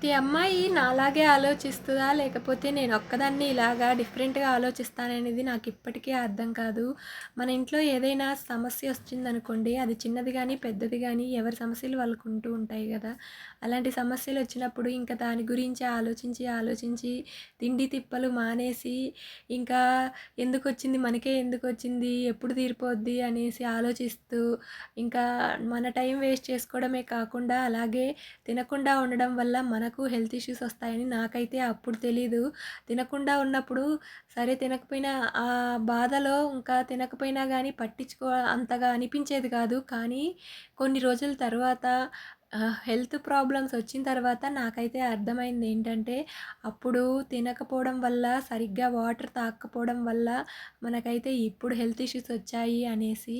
ప్రతి అమ్మాయి నాలాగే ఆలోచిస్తుందా? లేకపోతే నేను ఒక్కదాన్ని ఇలాగా డిఫరెంట్గా ఆలోచిస్తాననేది నాకు ఇప్పటికీ అర్థం కాదు. మన ఇంట్లో ఏదైనా సమస్య వచ్చిందనుకోండి అది చిన్నది కానీ పెద్దది కానీ ఎవరి సమస్యలు వాళ్ళకు ఉంటూ ఉంటాయి కదా. అలాంటి సమస్యలు వచ్చినప్పుడు ఇంకా దాని గురించి ఆలోచించి ఆలోచించి తిండి తిప్పలు మానేసి ఇంకా ఎందుకు వచ్చింది? మనకే ఎందుకు వచ్చింది? ఎప్పుడు తీరిపోద్ది? అనేసి ఆలోచిస్తూ ఇంకా మన టైం వేస్ట్ చేసుకోవడమే కాకుండా అలాగే తినకుండా ఉండడం వల్ల మన మనకు హెల్త్ ఇష్యూస్ వస్తాయని నాకైతే అప్పుడు తెలీదు. తినకుండా ఉన్నప్పుడు సరే తినకపోయినా ఆ బాధలో ఇంకా తినకపోయినా కానీ పట్టించుకో అంతగా అనిపించేది కాదు. కానీ కొన్ని రోజుల తర్వాత హెల్త్ ప్రాబ్లమ్స్ వచ్చిన తర్వాత నాకైతే అర్థమైంది ఏంటంటే అప్పుడు తినకపోవడం వల్ల సరిగ్గా వాటర్ తాకపోవడం వల్ల మనకైతే ఇప్పుడు హెల్త్ ఇష్యూస్ వచ్చాయి అనేసి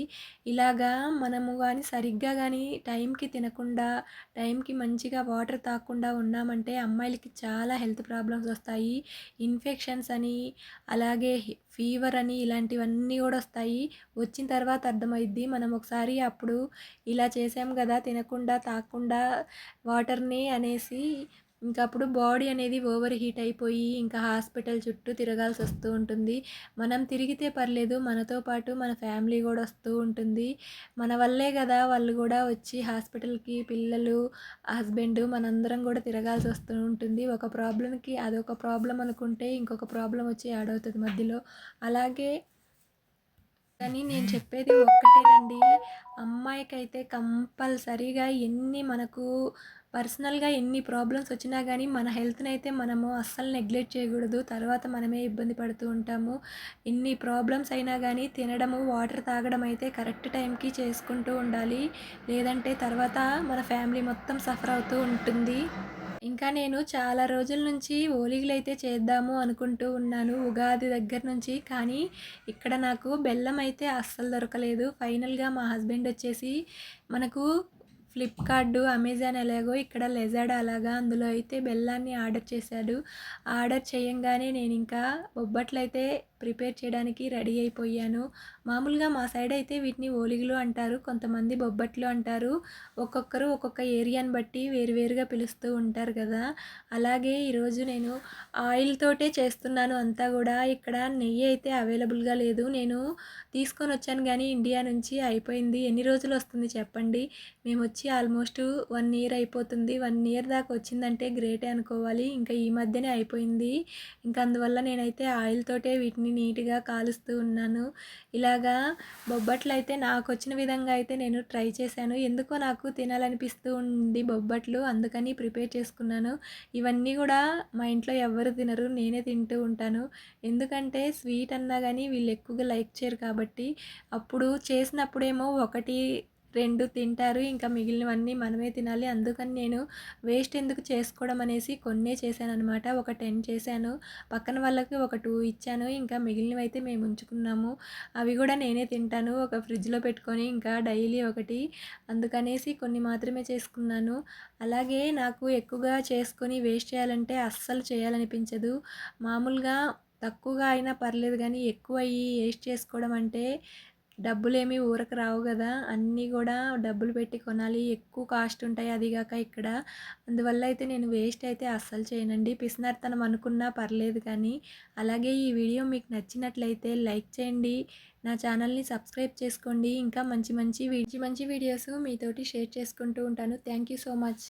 ఇలాగా మనము కానీ సరిగ్గా కానీ టైంకి తినకుండా టైంకి మంచిగా వాటర్ తాగకుండా ఉన్నామంటే అమ్మాయిలకి చాలా హెల్త్ ప్రాబ్లమ్స్ వస్తాయి. ఇన్ఫెక్షన్స్ అని అలాగే ఫీవర్ అని ఇలాంటివన్నీ కూడా వస్తాయి. వచ్చిన తర్వాత అర్థమైద్ది. మనం ఒకసారి అప్పుడు ఇలా చేసాం కదా తినకుండా తాగకుండా వాటర్ని అనేసి ఇంకా అప్పుడు బాడీ అనేది ఓవర్ హీట్ అయిపోయి ఇంకా హాస్పిటల్ చుట్టూ తిరగాల్సి వస్తూ ఉంటుంది. మనం తిరిగితే పర్లేదు మనతో పాటు మన ఫ్యామిలీ కూడా వస్తూ ఉంటుంది. మన వల్లే కదా వాళ్ళు కూడా వచ్చి హాస్పిటల్కి పిల్లలు హస్బెండ్ మనందరం కూడా తిరగాల్సి వస్తూ ఉంటుంది. ఒక ప్రాబ్లంకి అదొక ప్రాబ్లం అనుకుంటే ఇంకొక ప్రాబ్లం వచ్చి యాడ్ అవుతుంది మధ్యలో. అలాగే కానీ నేను చెప్పేది ఒక్కటేనండి. అమ్మాయికైతే కంపల్సరీగా ఎన్ని మనకు పర్సనల్గా ఎన్ని ప్రాబ్లమ్స్ వచ్చినా కానీ మన హెల్త్ని అయితే మనము అస్సలు నెగ్లెక్ట్ చేయకూడదు. తర్వాత మనమే ఇబ్బంది పడుతూ ఉంటాము. ఎన్ని ప్రాబ్లమ్స్ అయినా కానీ తినడము వాటర్ తాగడం అయితే కరెక్ట్ టైంకి చేసుకుంటూ ఉండాలి. లేదంటే తర్వాత మన ఫ్యామిలీ మొత్తం సఫర్ అవుతూ ఉంటుంది. ఇంకా నేను చాలా రోజుల నుంచి ఓలిగలు అయితే చేద్దాము అనుకుంటూ ఉన్నాను ఉగాది దగ్గర నుంచి. కానీ ఇక్కడ నాకు బెల్లం అయితే అస్సలు దొరకలేదు. ఫైనల్గా మా హస్బెండ్ వచ్చేసి మనకు ఫ్లిప్కార్ట్ అమెజాన్ ఎలాగో ఇక్కడ లెజాడ్ అలాగా అందులో అయితే బెల్లాన్ని ఆర్డర్ చేశాడు. ఆర్డర్ చేయంగానే నేను ఇంకా బొబ్బట్లు అయితే ప్రిపేర్ చేయడానికి రెడీ అయిపోయాను. మామూలుగా మా సైడ్ అయితే వీటిని ఓలిగులు అంటారు కొంతమంది బొబ్బట్లు అంటారు. ఒక్కొక్కరు ఒక్కొక్క ఏరియాని బట్టి వేరువేరుగా పిలుస్తూ ఉంటారు కదా. అలాగే ఈరోజు నేను ఆయిల్ తోటే చేస్తున్నాను అంతా కూడా. ఇక్కడ నెయ్యి అయితే అవైలబుల్గా లేదు. నేను తీసుకొని వచ్చాను కానీ ఇండియా నుంచి అయిపోయింది. ఎన్ని రోజులు వస్తుంది చెప్పండి? మేము వచ్చి ఆల్మోస్ట్ వన్ ఇయర్ అయిపోతుంది. వన్ ఇయర్ దాకా వచ్చిందంటే గ్రేటే అనుకోవాలి. ఇంకా ఈ మధ్యనే అయిపోయింది. ఇంకా అందువల్ల నేనైతే ఆయిల్ తోటే వీటిని నీట్గా కాలుస్తూ ఉన్నాను. ఇలాగా బొబ్బట్లు అయితే నాకు వచ్చిన విధంగా అయితే నేను ట్రై చేశాను. ఎందుకో నాకు తినాలనిపిస్తూ ఉంది బొబ్బట్లు అందుకని ప్రిపేర్ చేసుకున్నాను. ఇవన్నీ కూడా మా ఇంట్లో ఎవరు తినరు నేనే తింటూ ఉంటాను. ఎందుకంటే స్వీట్ అన్నా కానీ వీళ్ళు ఎక్కువగా లైక్ చేయరు కాబట్టి. అప్పుడు చేసినప్పుడేమో ఒకటి రెండు తింటారు ఇంకా మిగిలినవన్నీ మనమే తినాలి. అందుకని నేను వేస్ట్ ఎందుకు చేసుకోవడం అనేసి కొన్నే చేశాను అనమాట ఒక టెన్ చేశాను పక్కన వాళ్ళకి ఒక టూ ఇచ్చాను ఇంకా మిగిలినవి అయితే మేము ఉంచుకున్నాము. అవి కూడా నేనే తింటాను ఒక ఫ్రిడ్జ్లో పెట్టుకొని ఇంకా డైలీ ఒకటి అందుకనేసి కొన్ని మాత్రమే చేసుకున్నాను. అలాగే నాకు ఎక్కువగా చేసుకొని వేస్ట్ చేయాలంటే అస్సలు చేయాలనిపించదు. మామూలుగా తక్కువగా అయినా పర్లేదు కానీ ఎక్కువ అయ్యి వేస్ట్ చేసుకోవడం అంటే డబ్బులేమి ఊరకు రావు కదా అన్నీ కూడా డబ్బులు పెట్టి కొనాలి. ఎక్కువ కాస్ట్ ఉంటాయి అదిగాక ఇక్కడ. అందువల్ల అయితే నేను వేస్ట్ అయితే అస్సలు చేయనండి. పిసినర్తనం అనుకున్నా పర్లేదు కానీ అలాగే ఈ వీడియో మీకు నచ్చినట్లయితే లైక్ చేయండి. నా ఛానల్ని సబ్స్క్రైబ్ చేసుకోండి. ఇంకా మంచి మంచి మంచి మంచి వీడియోస్ మీతోటి షేర్ చేసుకుంటూ ఉంటాను. Thank you so much.